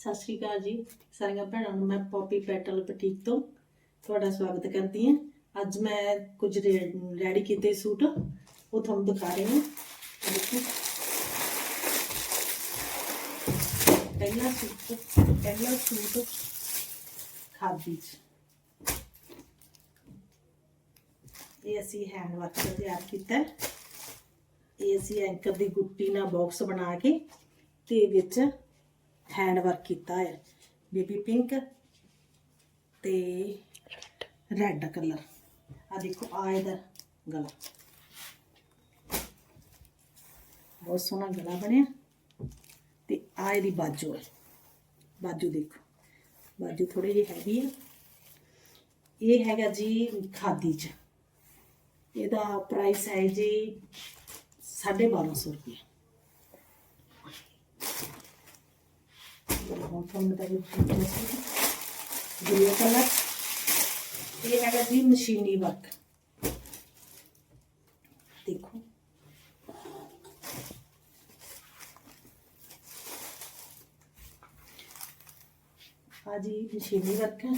ਸਤਿ ਸ਼੍ਰੀ ਅਕਾਲ ਜੀ ਸਾਰੀਆਂ ਭੈਣਾਂ ਨੂੰ, ਮੈਂ ਪੌਪੀ ਪੈਟਲ ਬੁਟੀਕ ਤੋਂ ਤੁਹਾਡਾ ਸਵਾਗਤ ਕਰਦੀ ਹਾਂ। ਅੱਜ ਮੈਂ ਕੁਝ ਰੈਡੀ ਕੀਤੇ ਸੂਟ, ਉਹ ਤੁਹਾਨੂੰ ਦਿਖਾ ਰਹੀ ਹਾਂ। ਦੇਖੋ। ਪਹਿਲਾ ਸੂਟ ਪਹਿਲਾ ਸੂਟ ਖਾਦੀ ਚ। ਇਹ ਅਸੀਂ ਹੈਂਡ ਵਰਕ ਤਿਆਰ ਕੀਤਾ ਇਹ ਅਸੀਂ ਐਂਕਰ ਦੀ ਗੁੱਟੀ ਨਾਲ ਬਾਕਸ ਬਣਾ ਕੇ ਤੇ ਵਿੱਚ ਹੈਂਡ ਵਰਕ ਕੀਤਾ ਹੈ ਬੇਬੀ ਪਿੰਕ ਤੇ ਰੈੱਡ ਕਲਰ ਆ ਦੇਖੋ ਆ ਇਹਦਾ ਗਲਾ। ਬਹੁਤ ਸੋਹਣਾ ਗਲਾ ਬਣਿਆ। ਤੇ ਆ ਇਹਦੀ ਬਾਜੂ ਹੈ। ਬਾਜੂ ਦੇਖੋ। ਬਾਜੂ ਥੋੜੀ ਜਿਹੀ ਹੈਵੀ ਹੈ ਇਹ ਹੈਗਾ ਜੀ ਖਾਦੀ ਚ। ਇਹਦਾ ਪ੍ਰਾਈਸ ਹੈ ਜੀ 1250 ਰੁਪਏ ਹੁਣ ਤੁਹਾਨੂੰ ਤਾਂ ਗ੍ਰੇ ਕਲਰ ਇਹ ਹੈਗਾ ਜੀ ਮਸ਼ੀਨੀ ਵਰਕ। ਦੇਖੋ। ਆ ਜੀ ਮਸ਼ੀਨੀ ਵਰਕ ਹੈ।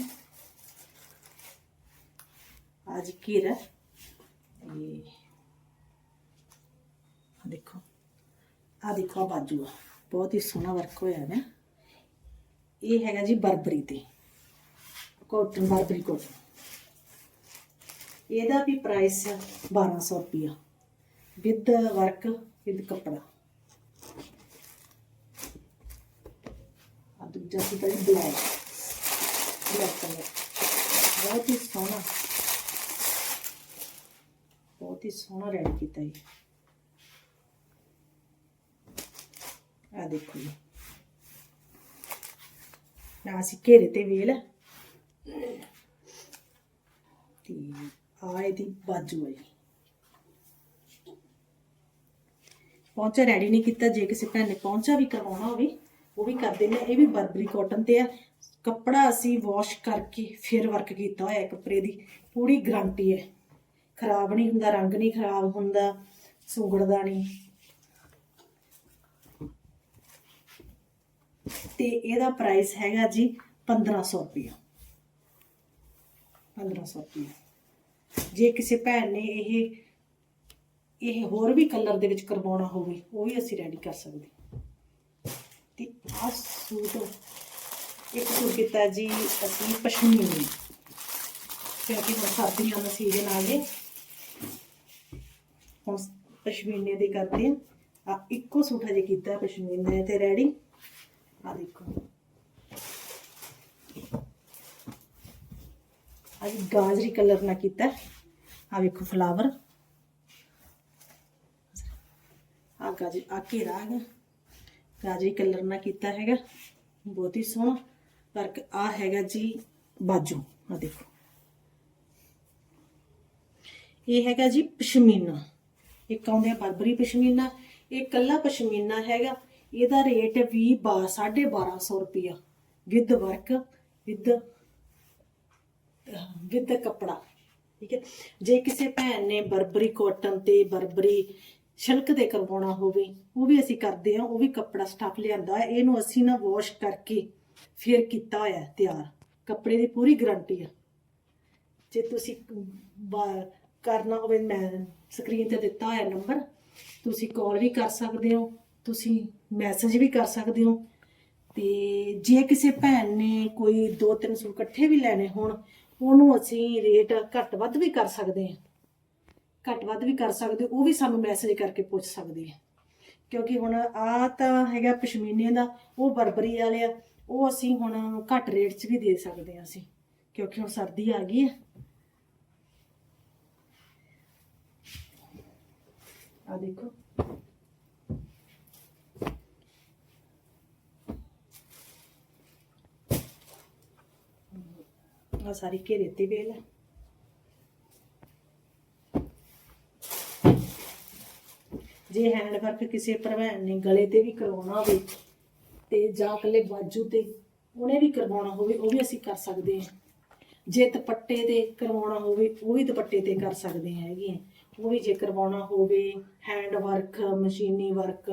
ਆ ਜੀ ਘੇਰਾ ਇਹ ਆਹ ਦੇਖੋ। ਆ ਦੇਖੋ ਆ ਬਾਜੂ ਆ। ਬਹੁਤ ਹੀ ਸੋਹਣਾ ਵਰਕ ਹੋਇਆ ਹੈ ਇਹ ਹੈਗਾ ਜੀ ਬਰਬਰੀ ਤੇ। ਕੋਟਨ ਬਰਬਰੀ ਕੋਟਨ ਇਹਦਾ ਵੀ ਪ੍ਰਾਈਸ 1200 ਰੁਪਿਆ ਵਿਦ ਵਰਕ ਵਿਦ ਕੱਪੜਾ। ਆ ਦੂਜਾ ਸੀ ਤਾਂ ਬਲੈਕ ਬਲੈਕ ਕਲਰ ਬਹੁਤ ਹੀ ਸੋਹਣਾ। ਬਹੁਤ ਹੀ ਸੋਹਣਾ ਰੈਡੀ ਕੀਤਾ ਜੀ। ਆ ਦੇਖੋ ਜੀ। ਨਾ ਅਸੀਂ ਘੇਰੇ ਤੇ ਵੇਲ। ਤੇ ਆ ਇਹਦੀ ਬਾਜੂ ਹੈ ਪੌਂਚਾ ਰੈਡੀ ਨਹੀਂ ਕੀਤਾ, ਜੇ ਕਿਸੇ ਭੈਣ ਨੇ ਪੌਂਚਾ ਵੀ ਕਰਵਾਉਣਾ ਹੋਵੇ, ਉਹ ਵੀ ਕਰ ਦਿੰਦੇ ਇਹ ਵੀ ਬਰਬਰੀ ਕਾਟਨ ਤੇ ਆ। ਕੱਪੜਾ ਅਸੀਂ ਵਾਸ਼ ਕਰਕੇ ਫਿਰ ਵਰਕ ਕੀਤਾ ਹੋਇਆ ਕੱਪੜੇ ਦੀ। ਪੂਰੀ ਗਾਰੰਟੀ ਹੈ। ਖਰਾਬ ਨਹੀਂ ਹੁੰਦਾ, ਰੰਗ ਨਹੀਂ ਖਰਾਬ ਹੁੰਦਾ, ਸੁੰਗੜਦਾ ਨਹੀਂ। ਤੇ ਇਹਦਾ ਪ੍ਰਾਈਸ ਹੈਗਾ ਜੀ 1500 ਰੁਪਇਆ। 1500 ਰੁਪਇਆ। ਜੇ ਕਿਸੇ ਭੈਣ ਨੇ ਇਹ ਇਹ ਹੋਰ ਵੀ ਕਲਰ ਦੇ ਵਿੱਚ ਕਰਵਾਉਣਾ ਹੋਵੇ, ਉਹ ਵੀ ਅਸੀਂ ਰੈਡੀ ਕਰ ਸਕਦੇ। ਤੇ ਆਹ ਸੂਟ ਇੱਕ ਸੂਟ ਕੀਤਾ ਜੀ ਅਸੀਂ ਪਸ਼ਮੀਨੇ ਕਿਉਂਕਿ ਹੁਣ ਸਰਦੀਆਂ ਦਾ ਸੀਜ਼ਨ ਆ ਗਿਆ। ਹੁਣ ਪਸ਼ਮੀਨੇ ਦੇ ਕਰਦੇ ਆ। ਆ ਇੱਕੋ ਸੂਟ ਹਜੇ ਕੀਤਾ ਪਸ਼ਮੀਨੇ ਤੇ ਰੈਡੀ ਆ ਦੇਖੋ ਅੱਜ ਗਾਜਰੀ ਕਲਰ ਨਾਲ ਕੀਤਾ ਆ ਵੇਖੋ ਫਲਾਵਰ ਆ ਗਾਜਰੀ ਆ ਘੇਰਾ ਆ ਗਿਆ ਗਾਜਰੀ ਕਲਰ ਨਾਲ ਕੀਤਾ ਹੈਗਾ ਬਹੁਤ ਹੀ ਸੋਹਣਾ ਵਰਕ ਆ ਹੈਗਾ ਜੀ ਬਾਜੂ ਆ ਦੇਖੋ ਇਹ ਹੈਗਾ ਜੀ ਪਸ਼ਮੀਨਾ ਇੱਕ ਆਉਂਦੇ ਆ ਬਰਬਰੀ ਪਸ਼ਮੀਨਾ ਇਹ ਕੱਲਾ ਪਸ਼ਮੀਨਾ ਹੈਗਾ ਇਹਦਾ ਰੇਟ ਵੀ 1250 ਰੁਪਿਆ ਵਿਦ ਵਰਕ, ਵਿਦ ਵਿਦ ਕੱਪੜਾ, ਠੀਕ ਹੈ। ਜੇ ਕਿਸੇ ਭੈਣ ਨੇ ਬਰਬਰੀ ਕਾਟਨ ਤੇ ਬਰਬਰੀ ਸ਼ਿਲਕ ਦੇ ਕਰਵਾਉਣਾ ਹੋਵੇ, ਉਹ ਵੀ ਅਸੀਂ ਕਰਦੇ ਹਾਂ, ਉਹ ਵੀ ਕੱਪੜਾ ਸਟਫ ਲਿਆਂਦਾ ਹੈ ਇਹਨੂੰ ਅਸੀਂ ਨਾ ਵਾਸ਼ ਕਰਕੇ ਫਿਰ ਕੀਤਾ ਹੋਇਆ ਤਿਆਰ। ਕੱਪੜੇ ਦੀ ਪੂਰੀ ਗਾਰੰਟੀ ਆ। ਜੇ ਤੁਸੀਂ ਕਰਨਾ ਹੋਵੇ, ਮੈਂ ਸਕਰੀਨ ਤੇ ਦਿੱਤਾ ਹੋਇਆ ਨੰਬਰ ਤੁਸੀਂ ਕਾਲ ਵੀ ਕਰ ਸਕਦੇ ਹੋ, ਤੁਸੀਂ ਮੈਸੇਜ ਵੀ ਕਰ ਸਕਦੇ ਹੋ। ਤੇ ਜੇ ਕਿਸੇ ਭੈਣ ਨੇ ਕੋਈ ਦੋ ਤਿੰਨ ਸੂਟ ਇਕੱਠੇ ਵੀ ਲੈਣੇ ਹੋਣ, ਉਹਨੂੰ ਅਸੀਂ ਰੇਟ ਘੱਟ ਵੱਧ ਵੀ ਕਰ ਸਕਦੇ ਹਾਂ। ਘੱਟ ਵੱਧ ਵੀ ਕਰ ਸਕਦੇ ਹੋ ਉਹ ਵੀ ਸਾਨੂੰ ਮੈਸੇਜ ਕਰਕੇ ਪੁੱਛ ਸਕਦੇ ਆ। ਕਿਉਂਕਿ ਹੁਣ ਆ ਤਾਂ ਹੈਗਾ ਪਸ਼ਮੀਨੇ ਦਾ, ਉਹ ਬਰਬਰੀ ਵਾਲੇ ਆ, ਉਹ ਅਸੀਂ ਹੁਣ ਘੱਟ ਰੇਟ 'ਚ ਵੀ ਦੇ ਸਕਦੇ ਆ ਅਸੀਂ, ਕਿਉਂਕਿ ਹੁਣ ਸਰਦੀ ਆ ਗਈ ਹੈ ਆ ਦੇਖੋ। ਆ ਸਾਰੀ ਘੇਰੇ ਤੇ ਵੇਲ ਹੈ ਜੇ ਹੈਂਡ ਵਰਕ ਕਿਸੇ ਭਰਵੈਣ ਨੇ ਗਲੇ ਤੇ ਵੀ ਕਰਵਾਉਣਾ ਹੋਵੇ ਤੇ ਜਾਂ ਇਕੱਲੇ ਬਾਜੂ ਤੇ ਉਹਨੇ ਵੀ ਕਰਵਾਉਣਾ ਹੋਵੇ, ਉਹ ਵੀ ਅਸੀਂ ਕਰ ਸਕਦੇ ਹਾਂ। ਜੇ ਦੁਪੱਟੇ ਤੇ ਕਰਵਾਉਣਾ ਹੋਵੇ, ਉਹ ਵੀ ਦੁਪੱਟੇ ਤੇ ਕਰ ਸਕਦੇ ਹੈਗੇ ਆ ਉਹ ਵੀ ਜੇ ਕਰਵਾਉਣਾ ਹੋਵੇ ਹੈਂਡ ਵਰਕ ਮਸ਼ੀਨੀ ਵਰਕ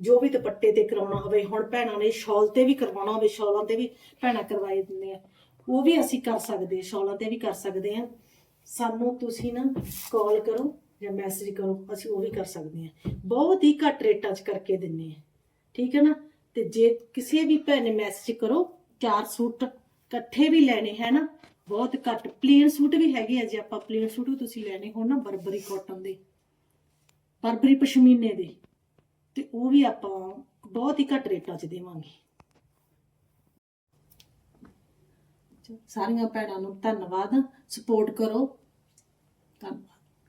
ਜੋ ਵੀ ਦੁਪੱਟੇ ਤੇ ਕਰਾਉਣਾ ਹੋਵੇ, ਹੁਣ ਭੈਣਾਂ ਨੇ ਸ਼ਾਲ ਤੇ ਵੀ ਕਰਵਾਉਣਾ ਹੋਵੇ, ਸ਼ਾਲਾਂ ਤੇ ਵੀ ਭੈਣਾਂ ਕਰਵਾਏ ਦਿੰਦੇ ਆ। ਉਹ ਵੀ ਅਸੀਂ ਕਰ ਸਕਦੇ ਹਾਂ ਤੇ ਵੀ ਕਰ ਸਕਦੇ ਹਾਂ। ਸਾਨੂੰ ਤੁਸੀਂ ਨਾ ਕਾਲ ਕਰੋ ਜਾਂ ਮੈਸੇਜ ਕਰੋ, ਅਸੀਂ ਉਹ ਵੀ ਕਰ ਸਕਦੇ ਹਾਂ। ਬਹੁਤ ਹੀ ਘੱਟ ਰੇਟਾਂ 'ਚ ਕਰਕੇ ਦਿੰਨੇ ਆ ਠੀਕ ਹੈ ਨਾ? ਤੇ ਜੇ ਕਿਸੇ ਵੀ ਭੈਣ ਨੇ ਮੈਸੇਜ ਕਰੋ, ਚਾਰ ਸੂਟ ਇਕੱਠੇ ਵੀ ਲੈਣੇ, ਹੈ ਨਾ? ਬਹੁਤ ਘੱਟ ਪਲੇਨ ਸੂਟ ਵੀ ਹੈਗੇ ਆ ਜੇ ਆਪਾਂ ਪਲੇਨ ਸੂਟ ਵੀ ਤੁਸੀਂ ਲੈਣੇ ਹੋਣ ਨਾ, ਬਰਬਰੀ ਕਾਟਨ ਦੇ, ਬਰਬਰੀ ਪਸ਼ਮੀਨੇ ਦੇ, ਤੇ ਉਹ ਵੀ ਆਪਾਂ ਬਹੁਤ ਹੀ ਘੱਟ ਰੇਟਾਂ 'ਚ ਦੇਵਾਂਗੇ। ਸਾਰੀਆਂ ਭੈਣਾਂ ਨੂੰ ਧੰਨਵਾਦ ਸਪੋਰਟ ਕਰੋ। ਧੰਨਵਾਦ।